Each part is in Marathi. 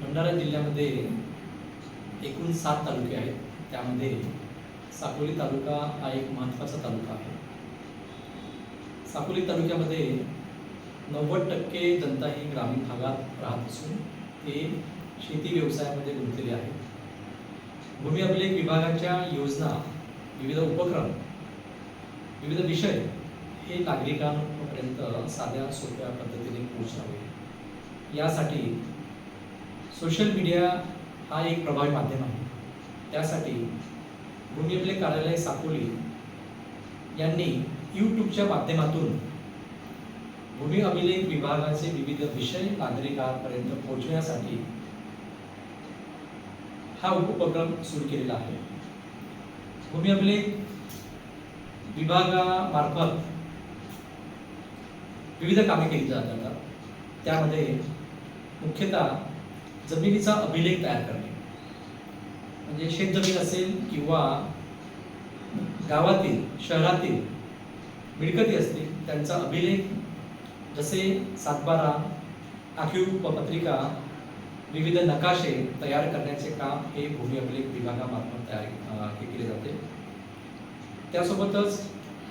भंडारा जिल्ह्यामध्ये एकूण सात तालुके आहेत. त्यामध्ये साकोली तालुका हा एक महत्त्वाचा तालुका आहे. साकोली तालुक्यामध्ये नव्वद टक्के जनता ही ग्रामीण भागात राहत असून ते शेती व्यवसायामध्ये गुंतलेले आहेत. भूमी अभिलेख विभागाच्या योजना विविध उपक्रम विविध विषय हे नागरिकांपर्यंत साध्या सोप्या पद्धतीने पोहोचावे यासाठी सोशल मीडिया हा एक प्रभावी माध्यम आहे. त्यासाठी भूमी अभिलेख कार्यालय साकोली यांनी यूट्यूबच्या माध्यमातून भूमी अभिलेख विभागाचे विविध विषय नागरिकांपर्यंत पोहोचण्यासाठी हा उपक्रम सुरू केलेला आहे. भूमी अभिलेख विभागामार्फत विविध कामे केली जातात. त्यामध्ये मुख्यतः जमिनीचा अभिलेख तयार करणे. म्हणजे शेतजमीन असेल किंवा गावातील शहरातील मिळकती असतील त्यांचा अभिलेख जसे सातबारा आखीव पत्रिका विविध नकाशे तयार करण्याचे काम हे भूमी अभिलेख विभागामार्फत तयार हे केले जाते. त्यासोबतच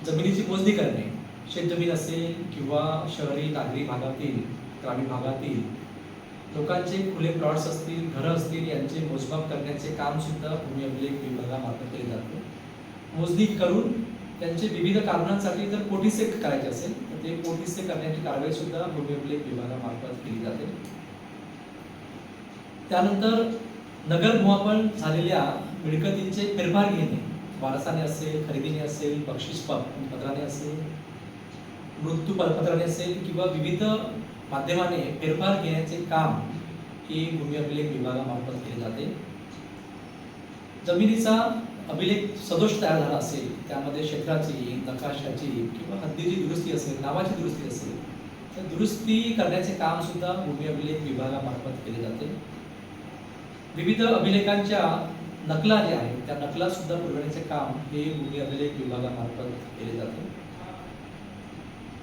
जमिनीची मोजणी करणे. शेतजमीन असेल किंवा शहरी नागरी भागातील ग्रामीण भागातील लोकांचे खुले प्लॉट्स असतील घरं असतील यांचे मोजमाप करण्याचे काम सुद्धा भूमी अभिलेख विभागामार्फत केले जाते. मोजणी करून त्यांचे विविध कारणांसाठी जर पोटीसे करायचे असेल तर ते पोटीसे करण्याची कारवाई सुद्धा भूमी अभिलेख विभागामार्फत केली जाते. त्यानंतर नगर भूमापन झालेल्या मिळकतींचे फेरफार घेणे. वारसाने असेल खरेदीने असेल बक्षीस पत्राने असेल मृत्यू पत्राने असेल किंवा विविध माध्यमाने फेरफार घेण्याचे काम ही भूमी अभिलेख विभागामार्फत केले जाते. जमिनीचा अभिलेख सदोष तयार झाला असेल त्यामध्ये क्षेत्राची नकाशाची किंवा हद्दीची दुरुस्ती असेल नावाची दुरुस्ती असेल तर दुरुस्ती करण्याचे काम सुद्धा भूमी अभिलेख विभागामार्फत केले जाते. विविध अभिलेखांच्या नकला ज्या आहेत त्या नकला सुद्धा पुरवण्याचे काम हे भूमी अभिलेख विभागामार्फत केले जाते.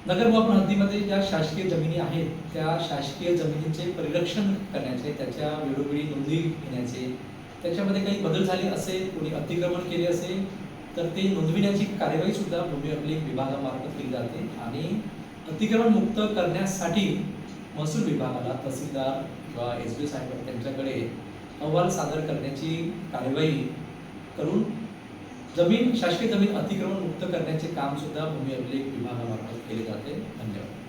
नगर भवन हद्दीमध्ये ज्या शासकीय जमिनी आहेत त्या शासकीय जमिनीचे परिरक्षण करण्याचे त्याच्या वेळोवेळी नोंदी घेण्याचे त्याच्यामध्ये काही बदल झाले असेल कोणी अतिक्रमण केले असेल तर ते नोंदविण्याची कार्यवाही सुद्धा भूमी अभिलेख विभागामार्फत केली जाते आणि अतिक्रमण मुक्त करण्यासाठी महसूल विभागाला तहसीलदार किंवा एस बी साहेब त्यांच्याकडे अहवाल सादर करण्याची कार्यवाही करून जमीन शासकीय जमीन अतिक्रमण मुक्त करण्याचे काम सुद्धा भूमी अभिलेख विभागामार्फत केले जाते. धन्यवाद.